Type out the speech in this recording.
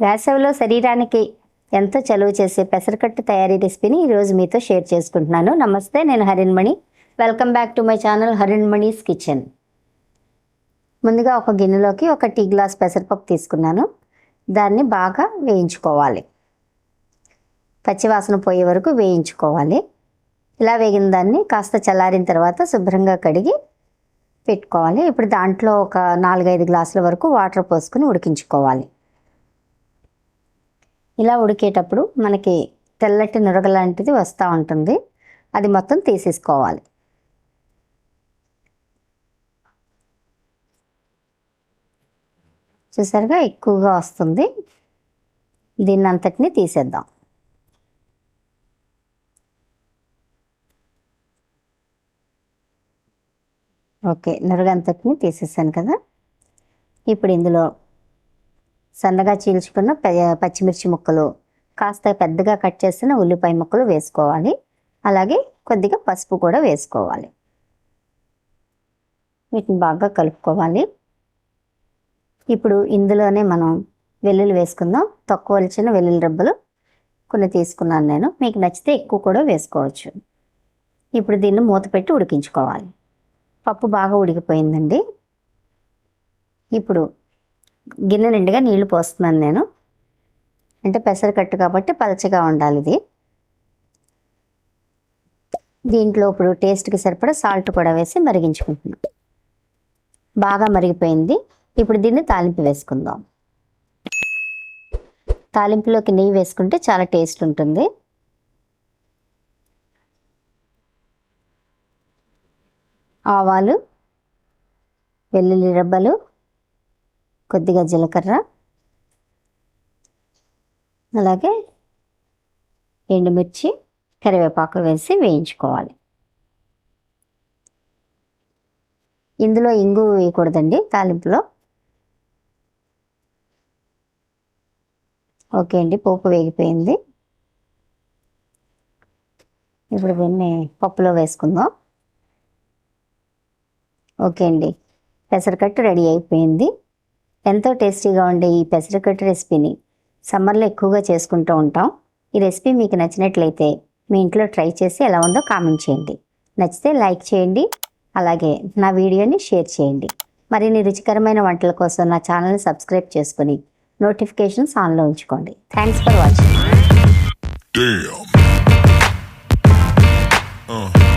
వేసవిలో శరీరానికి ఎంతో చలువ చేసే పెసరకట్టు తయారీ రెసిపీని ఈరోజు మీతో షేర్ చేసుకుంటున్నాను. నమస్తే నేను Harinmani. Welcome back to my channel Harinmani's kitchen ముందుగా ఒక గిన్నెలోకి ఒక టీ గ్లాస్ పెసరపప్పు తీసుకున్నాను. దాన్ని బాగా వేయించుకోవాలి. పచ్చివాసన పోయే వరకు వేయించుకోవాలి. ఇలా వేగిన దాన్ని కాస్త చల్లారిన తర్వాత శుభ్రంగా కడిగి పెట్టుకోవాలి. ఇప్పుడు దాంట్లో ఒక నాలుగైదు గ్లాసుల వరకు వాటర్ పోసుకొని ఉడికించుకోవాలి. ఇలా ఉడికేటప్పుడు మనకి తెల్లటి నురగ లాంటిది వస్తూ ఉంటుంది. అది మొత్తం తీసేసుకోవాలి. చూసారుగా ఎక్కువగా వస్తుంది. దీన్ని అంతటిని తీసేద్దాం. ఓకే నురగంతటిని తీసేసాను కదా. ఇప్పుడు ఇందులో సన్నగా చీల్చుకున్న పచ్చిమిర్చి ముక్కలు కాస్త పెద్దగా కట్ చేసిన ఉల్లిపాయ ముక్కలు వేసుకోవాలి. అలాగే కొద్దిగా పసుపు కూడా వేసుకోవాలి. వీటిని బాగా కలుపుకోవాలి. ఇప్పుడు ఇందులోనే మనం వెల్లుల్లి వేసుకుందాం. తక్కువ వలిచిన వెల్లుల్లి రబ్బలు కొన్ని తీసుకున్నాను నేను. మీకు నచ్చితే ఎక్కువ కూడా వేసుకోవచ్చు. ఇప్పుడు దీన్ని మూత పెట్టి ఉడికించుకోవాలి. పప్పు బాగా ఉడికిపోయిందండి. ఇప్పుడు గిన్నె నిండుగా నీళ్ళు పోస్తున్నాను నేను. అంటే పెసరకట్టు కాబట్టి పలచగా ఉండాలి ఇది. దీంట్లో ఇప్పుడు టేస్ట్కి సరిపడా సాల్ట్ కూడా వేసి మరిగించుకుంటున్నాం బాగా మరిగిపోయింది. ఇప్పుడు దీన్ని తాలింపు వేసుకుందాం. తాలింపులోకి నెయ్యి వేసుకుంటే చాలా టేస్ట్ ఉంటుంది. ఆవాలు వెల్లుల్లి రబ్బలు కొద్దిగా జీలకర్ర. అలాగే ఎండుమిర్చి కరివేపాకు వేసి వేయించుకోవాలి. ఇందులో ఇంగు వేయకూడదండి తాలింపులో. ఓకే అండి పోపు వేగిపోయింది. ఇప్పుడు దీన్ని పప్పులో వేసుకుందాం. ఓకే అండి పెసరకట్టు రెడీ అయిపోయింది. ఎంతో టేస్టీగా ఉండే ఈ పెసరకట్టు రెసిపీని సమ్మర్లో ఎక్కువగా చేసుకుంటూ ఉంటాం. ఈ రెసిపీ మీకు నచ్చినట్లయితే మీ ఇంట్లో ట్రై చేసి ఎలా ఉందో కామెంట్ చేయండి. నచ్చితే లైక్ చేయండి అలాగే నా వీడియోని షేర్ చేయండి. మరిన్ని రుచికరమైన వంటల కోసం నా ఛానల్ని సబ్స్క్రైబ్ చేసుకుని నోటిఫికేషన్స్ ఆన్లో ఉంచుకోండి. Thanks for watching. Damn. Uh.